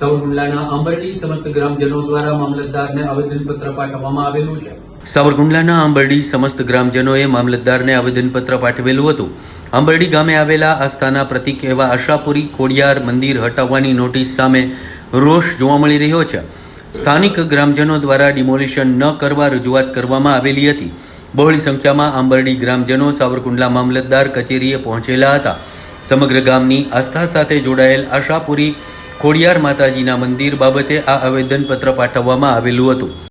સાવરકુંડલાના આંબરડી સમસ્ત ગ્રામજનો મામલતદારને આવેદનપત્ર પાઠવવામાં ગ્રામજનોએ મામલતદારને આવેદનપત્ર પાઠવેલું હતું. આંબરડી ગામે આવેલા આસ્થાના પ્રતિક એવા આશાપુરી ખોડિયાર મંદિર હટાવવાની નોટિસ સામે રોષ જોવા મળી રહ્યો છે. સ્થાનિક ગ્રામજનો દ્વારા ડિમોલિશન ન કરવા રજૂઆત કરવામાં આવેલી હતી. બહોળી સંખ્યામાં આંબરડી ગ્રામજનો સાવરકુંડલા મામલતદાર કચેરીએ પહોંચેલા હતા. સમગ્ર ગામની આસ્થા સાથે જોડાયેલ આશાપુરી ખોડિયાર માતાજીના મંદિર બાબતે આ આવેદનપત્ર પાઠવવામાં આવેલું હતું.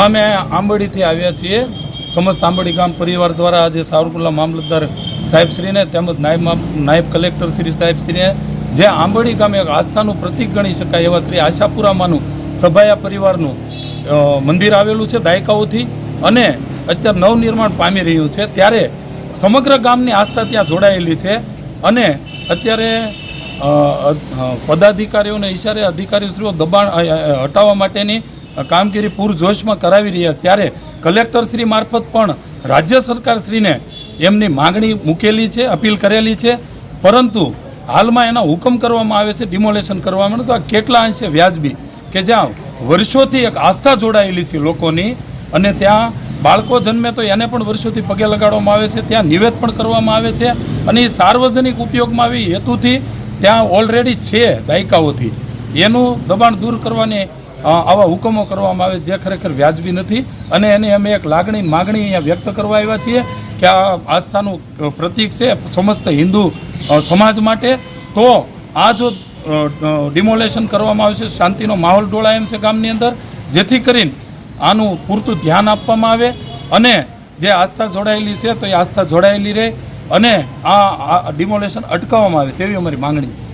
અમે આંબડીથી આવ્યા છીએ. સમસ્ત આંબડી ગામ પરિવાર દ્વારા આજે સાવરકુંડલા મામલતદાર સાહેબશ્રીને તેમજ નાયબ નાયબ કલેક્ટર શ્રી સાહેબશ્રીને જે આંબડી ગામે આસ્થાનું પ્રતિક ગણી શકાય એવા શ્રી આશાપુરામાનું સભાયા પરિવારનું મંદિર આવેલું છે દાયકાઓથી અને અત્યારે નવનિર્માણ પામી રહ્યું છે. ત્યારે સમગ્ર ગામની આસ્થા ત્યાં જોડાયેલી છે અને અત્યારે પદાધિકારીઓને, ઈશારે અધિકારીશ્રીઓ દબાણ હટાવવા માટેની કામગીરી પૂરજોશમાં કરાવી રહ્યા ત્યારે કલેક્ટરશ્રી મારફત પણ રાજ્ય સરકારશ્રીને એમની માંગણી મૂકેલી છે, અપીલ કરેલી છે. પરંતુ હાલમાં એના હુકમ કરવામાં આવે છે, ડિમોલેશન કરવામાં તો આ કેટલા અંશે વ્યાજબી? કે જ્યાં વર્ષોથી એક આસ્થા જોડાયેલી છે લોકોની અને ત્યાં બાળકો જન્મે તો એને પણ વર્ષોથી પગે લગાડવામાં આવે છે, ત્યાં નિવેદ પણ કરવામાં આવે છે અને એ સાર્વજનિક ઉપયોગમાં આવી હેતુથી ત્યાં ઓલરેડી છે દાયકાઓથી. એનું દબાણ દૂર કરવાની આવા હુકમો કરવામાં આવે જે ખરેખર વ્યાજબી નથી અને એની અમે એક લાગણી માગણી અહીંયા વ્યક્ત કરવા આવ્યા છીએ કે આ આસ્થાનું પ્રતિક છે સમસ્ત હિન્દુ સમાજ માટે. તો આ જો ડિમોલેશન કરવામાં આવે છે, શાંતિનો માહોલ ડોળાય એમ છે ગામની અંદર, જેથી કરીને આનું પૂરતું ધ્યાન આપવામાં આવે અને જે આસ્થા જોડાયેલી છે તો એ આસ્થા જોડાયેલી રહે અને આ ડિમોલેશન અટકાવવામાં આવે તેવી અમારી માંગણી છે.